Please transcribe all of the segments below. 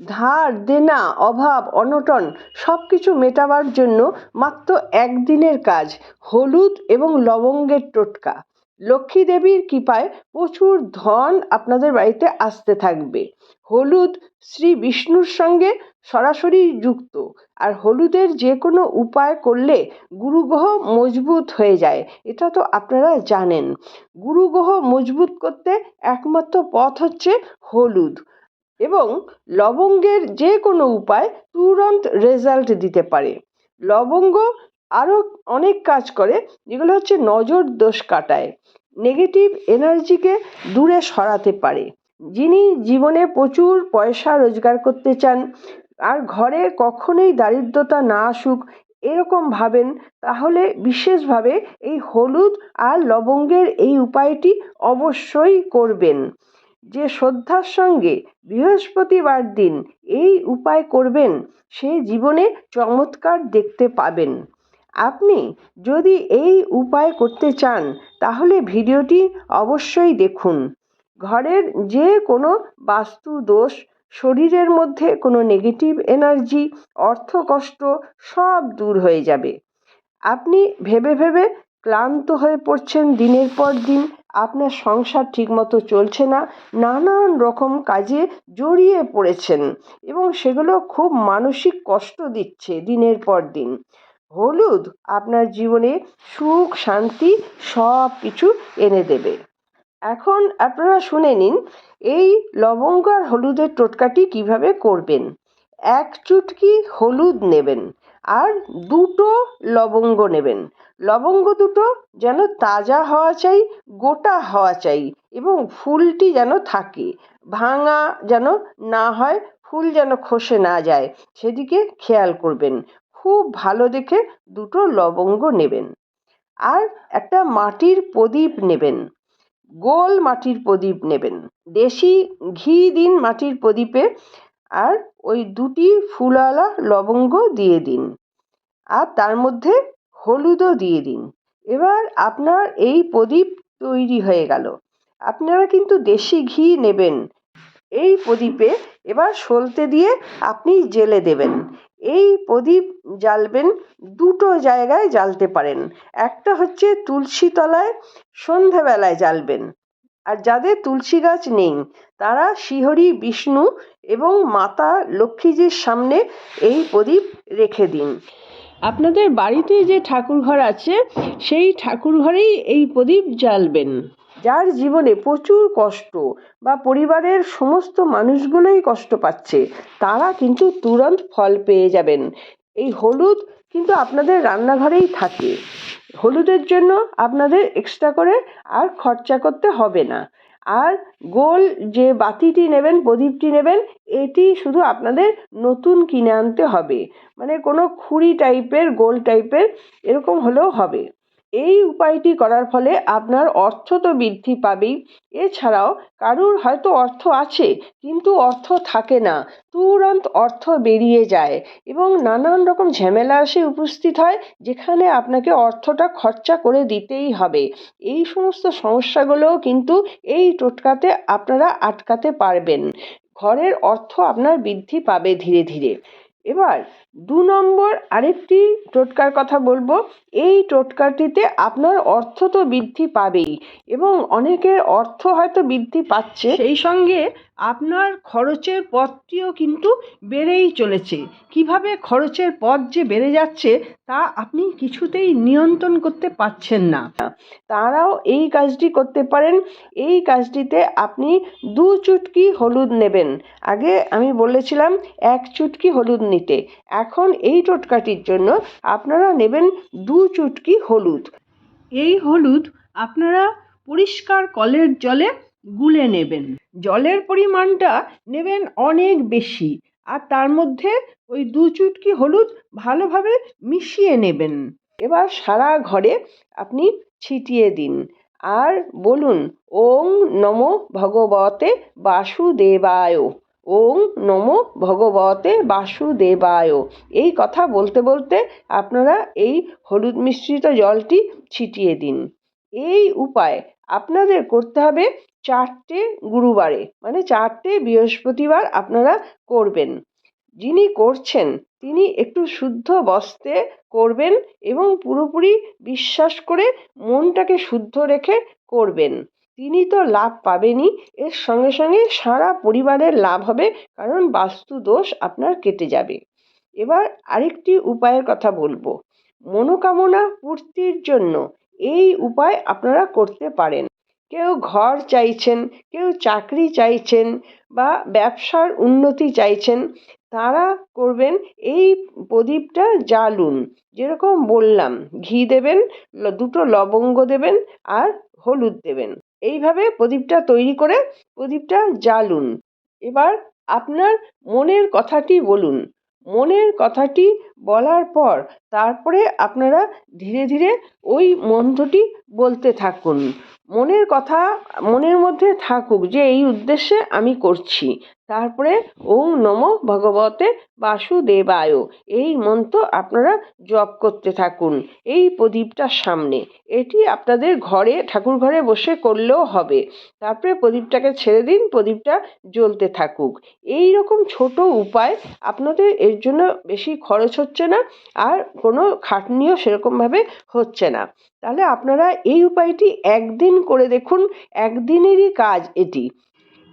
ধার দেনা, অভাব, অনটন সব কিছু মেটাবার জন্য মাত্র একদিনের কাজ, হলুদ এবং লবঙ্গের টোটকা। লক্ষ্মী দেবীর কৃপায় প্রচুর ধন আপনাদের বাড়িতে আসতে থাকবে। হলুদ শ্রী বিষ্ণুর সঙ্গে সরাসরি যুক্ত, আর হলুদের যে কোনো উপায় করলে গুরুগ্রহ মজবুত হয়ে যায়, এটা তো আপনারা জানেন। গুরুগ্রহ মজবুত করতে একমাত্র পথ হচ্ছে হলুদ। এবং লবঙ্গের যে কোনো উপায় তুরন্ত রেজাল্ট দিতে পারে। লবঙ্গ আরও অনেক কাজ করে, যেগুলো হচ্ছে নজর দোষ কাটায় নেগেটিভ এনার্জিকে দূরে সরাতে পারে। যিনি জীবনে প্রচুর পয়সা রোজগার করতে চান, আর ঘরে কখনোই দারিদ্রতা না আসুক, এরকম ভাবেন, তাহলে বিশেষভাবে এই হলুদ আর লবঙ্গের এই উপায়টি অবশ্যই করবেন। যে শ্রদ্ধার সঙ্গে বৃহস্পতিবার দিন এই উপায় করবেন, সে জীবনে চমৎকার দেখতে পাবেন। আপনি যদি এই উপায় করতে চান, তাহলে ভিডিওটি অবশ্যই দেখুন। ঘরের যে কোনো বাস্তু দোষ, শরীরের মধ্যে কোনো নেগেটিভ এনার্জি অর্থকষ্ট সব দূর হয়ে যাবে। আপনি ভেবে ভেবে ক্লান্ত হয়ে পড়ছেন দিনের পর দিন। আপনার সংসার ঠিকমতো চলছে না, নানান রকম কাজে জড়িয়ে পড়েছেন এবং সেগুলো খুব মানসিক কষ্ট দিচ্ছে দিনের পর দিন। হলুদ আপনার জীবনে সুখ, শান্তি সব কিছু এনে দেবে। এখন আপনারা শুনে নিন, এই লবঙ্গ আর হলুদের টোটকাটি কীভাবে করবেন? এক চুটকি হলুদ নেবেন আর দুটো লবঙ্গ নেবেন। লবঙ্গ দুটো যেন তাজা হওয়া চাই, গোটা হওয়া চাই এবং ফুলটি যেন থাকে। ভাঙা যেন না হয়, ফুল যেন খসে না যায়, সেদিকে খেয়াল করবেন। খুব ভালো দেখে দুটো লবঙ্গ নেবেন। আর একটা মাটির প্রদীপ নেবেন। গোল মাটির প্রদীপ নেবেন। দেশি ঘি দিন মাটির প্রদীপে। আর ওই দুটি ফুলওয়ালা লবঙ্গ দিয়ে দিন। আর তার মধ্যে হলুদও দিয়ে দিন। এবার আপনার এই প্রদীপ তৈরি হয়ে গেল। আপনারা কিন্তু দেশি ঘি নেবেন। এই প্রদীপে এবার সলতে দিয়ে আপনি জেলে দেবেন। এই প্রদীপ জ্বালবেন দুটো জায়গায় জ্বালতে পারেন। একটা হচ্ছে তুলসী তলায় সন্ধেবেলায় জ্বালবেন। আর যাদের তুলসী গাছ নেই, তারা শ্রীহরি বিষ্ণু এবং মাতা লক্ষ্মীজির সামনে এই প্রদীপ রেখে দিন। আপনাদের বাড়িতে যে ঠাকুরঘর আছে, সেই ঠাকুরঘরেই এই প্রদীপ জ্বালবেন। যার জীবনে প্রচুর কষ্ট বা পরিবারের সমস্ত মানুষগুলোই কষ্ট পাচ্ছে, তারা কিন্তু তুরন্ত ফল পেয়ে যাবেন। এই হলুদ কিন্তু আপনাদের রান্নাঘরেই থাকে। হলুদের জন্য আপনাদের এক্সট্রা করে আর খরচা করতে হবে না। আর গোল যে বাতিটি নেবেন, প্রদীপটি নেবেন, এটি শুধু আপনাদের নতুন কিনে আনতে হবে। মানে কোনো খুঁড়ি টাইপের গোল টাইপের এরকম হলেও হবে। এই উপায়টি করার ফলে আপনার অর্থ তো বৃদ্ধি পাবেই। এছাড়াও কারুর হয়তো অর্থ আছে, কিন্তু অর্থ থাকে না। তুরন্ত অর্থ বেরিয়ে যায় এবং নানান রকম ঝামেলা এসে উপস্থিত হয়, যেখানে আপনাকে অর্থটা খরচা করে দিতেই হবে। এই সমস্ত সমস্যাগুলোও কিন্তু এই টোটকাতে আপনারা আটকাতে পারবেন। ঘরের অর্থ আপনার বৃদ্ধি পাবে ধীরে ধীরে। এবার দু নম্বর আরেকটি টোটকার কথা বলব। এই টোটকাটিতে আপনার অর্থ তো বৃদ্ধি পাবেই এবং অনেকের অর্থ হয়তো বৃদ্ধি পাচ্ছে। সেই সঙ্গে আপনার খরচের পথটিও কিন্তু বেড়েই চলেছে। কীভাবে খরচের পথ যে বেড়ে যাচ্ছে তা আপনি কিছুতেই নিয়ন্ত্রণ করতে পারছেন না। তারাও এই কাজটি করতে পারেন। এই কাজটিতে আপনি দু চুটকি হলুদ নেবেন। আগে আমি বলেছিলাম এক চুটকি হলুদ নিতে। এখন এই টোটকাটির জন্য আপনারা নেবেন দু চুটকি হলুদ। এই হলুদ আপনারা পরিষ্কার কলের জলে গুলে নেবেন। জলের পরিমাণটা নেবেন অনেক বেশি আর তার মধ্যে ওই দু চুটকি হলুদ ভালোভাবে মিশিয়ে নেবেন। এবার সারা ঘরে আপনি ছিটিয়ে দিন। আর বলুন, ওং নমো ভগবতে বাসুদেবায়। ওং নমো ভগবতে বাসুদেবায়। এই কথা বলতে বলতে আপনারা এই হলুদ মিশ্রিত জলটি ছিটিয়ে দিন। এই উপায় আপনাদের করতে হবে চারটে গুরুবারে মানে চারটে বৃহস্পতিবার আপনারা করবেন। যিনি করছেন, তিনি একটু শুদ্ধ বস্ত্রে করবেন এবং পুরোপুরি বিশ্বাস করে মনটাকে শুদ্ধ রেখে করবেন। তিনি তো লাভ পাবেনই। এর সঙ্গে সঙ্গে সারা পরিবারের লাভ হবে, কারণ বাস্তু দোষ আপনার কেটে যাবে। এবার আরেকটি উপায়ের কথা বলব। মনোকামনা পূর্তির জন্য এই উপায় আপনারা করতে পারেন। কেউ ঘর চাইছেন, কেউ চাকরি চাইছেন বা ব্যবসার উন্নতি চাইছেন, তারা করবেন এই প্রদীপটা জ্বালুন। যেরকম বললাম, ঘি দেবেন দুটো লবঙ্গ দেবেন আর হলুদ দেবেন। এইভাবে প্রদীপটা তৈরি করে প্রদীপটা জ্বালুন। এবার আপনার মনের কথাটি বলুন। মনের কথাটি বলার পর তারপরে আপনারা ধীরে ধীরে ওই মন্ত্রটি বলতে থাকুন। মনের কথা, মনের মধ্যে থাকুক যে এই উদ্দেশ্যে আমি করছি। তারপরে ওং নমঃ ভগবতে বাসুদেবায়, এই মন্ত্র আপনারা জপ করতে থাকুন। এই প্রদীপটার সামনে, এটি আপনাদের ঘরে, ঠাকুর ঘরে বসে করলেও হবে। তারপরে প্রদীপটাকে ছেড়ে দিন, প্রদীপটা জ্বলতে থাকুক। এই রকম ছোট উপায় আপনাদের এর জন্য বেশি খরচ হচ্ছে না। আর কোনো খাটনিও সেরকমভাবে হচ্ছে না। তাহলে আপনারা এই উপায়টি একদিন করে দেখুন, একদিনেরই কাজ এটি।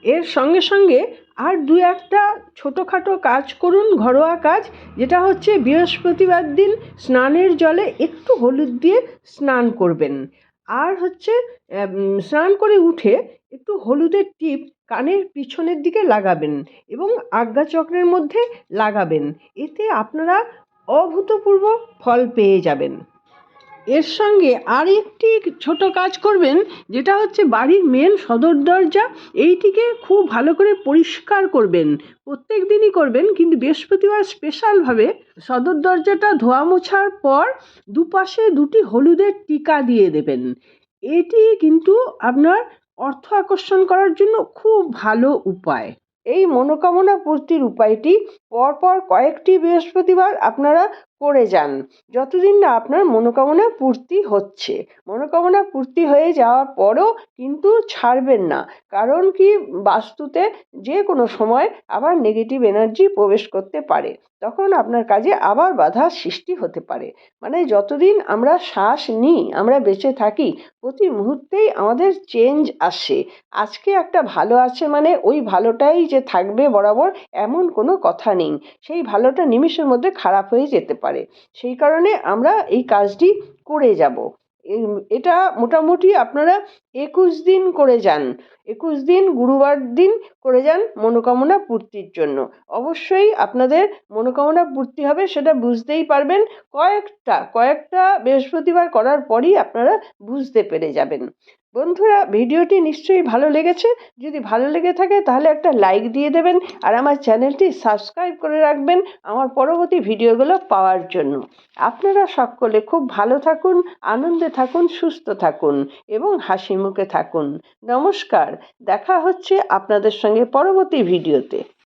এর সঙ্গে সঙ্গে আর দু একটা ছোটোখাটো কাজ করুন, ঘরোয়া কাজ, যেটা হচ্ছে বৃহস্পতিবার দিন স্নানের জলে একটু হলুদ দিয়ে স্নান করবেন। আর হচ্ছে স্নান করে উঠে একটু হলুদের টিপ কানের পিছনের দিকে লাগাবেন এবং আজ্ঞাচক্রের মধ্যে লাগাবেন। এতে আপনারা অভূতপূর্ব ফল পেয়ে যাবেন। এর সঙ্গে আর একটি ছোট কাজ করবেন, যেটা হচ্ছে বাড়ির মেন সদর দরজা। এইটিকে খুব ভালো করে পরিষ্কার করবেন। প্রত্যেক দিনই করবেন, কিন্তু বৃহস্পতিবার স্পেশালভাবে সদর দরজাটা ধোয়া মোছার পর দুপাশে দুটি হলুদের টিকা দিয়ে দেবেন। এটি কিন্তু আপনার অর্থ আকর্ষণ করার জন্য খুব ভালো উপায়। এই মনোকামনা পূর্তির উপায়টি পরপর কয়েকটি বৃহস্পতিবার আপনারা করে যান। যতদিন না আপনার মনোকামনা পূর্তি হচ্ছে। মনোকামনা পূর্তি হয়ে যাওয়ার পরও কিন্তু ছাড়বেন না। কারণ কি, বাস্তুতে যে কোনো সময় আবার নেগেটিভ এনার্জি প্রবেশ করতে পারে। তখন আপনার কাজে আবার বাধা সৃষ্টি হতে পারে। মানে যতদিন আমরা শ্বাস নিই, আমরা বেঁচে থাকি, প্রতি মুহূর্তেই আমাদের চেঞ্জ আসে। আজকে একটা ভালো আছে মানে ওই ভালোটাই যে থাকবে বরাবর এমন কোনো কথা নেই। সেই ভালোটা নিমিষের মধ্যে খারাপ হয়ে যেতে পারে। সেই কারণে আমরা এই কাজটি করে যাব। এটা মোটামুটি আপনারা একুশ দিন করে যান। একুশ দিন, গুরুবার দিন করে যান মনোকামনা পূর্তির জন্য। অবশ্যই আপনাদের মনোকামনা পূর্তি হবে সেটা বুঝতেই পারবেন। কয়েকটা কয়েকটা বৃহস্পতিবার করার পরই আপনারা বুঝতে পেরে যাবেন। বন্ধুরা, ভিডিওটি নিশ্চয়ই ভালো লেগেছে। যদি ভালো লেগে থাকে, তাহলে একটা লাইক দিয়ে দেবেন আর আমার চ্যানেলটি সাবস্ক্রাইব করে রাখবেন আমার পরবর্তী ভিডিওগুলো পাওয়ার জন্য। আপনারা সকলে খুব ভালো থাকুন, আনন্দে থাকুন, সুস্থ থাকুন এবং হাসি মুখে থাকুন। নমস্কার, দেখা হচ্ছে আপনাদের সঙ্গে পরবর্তী ভিডিওতে।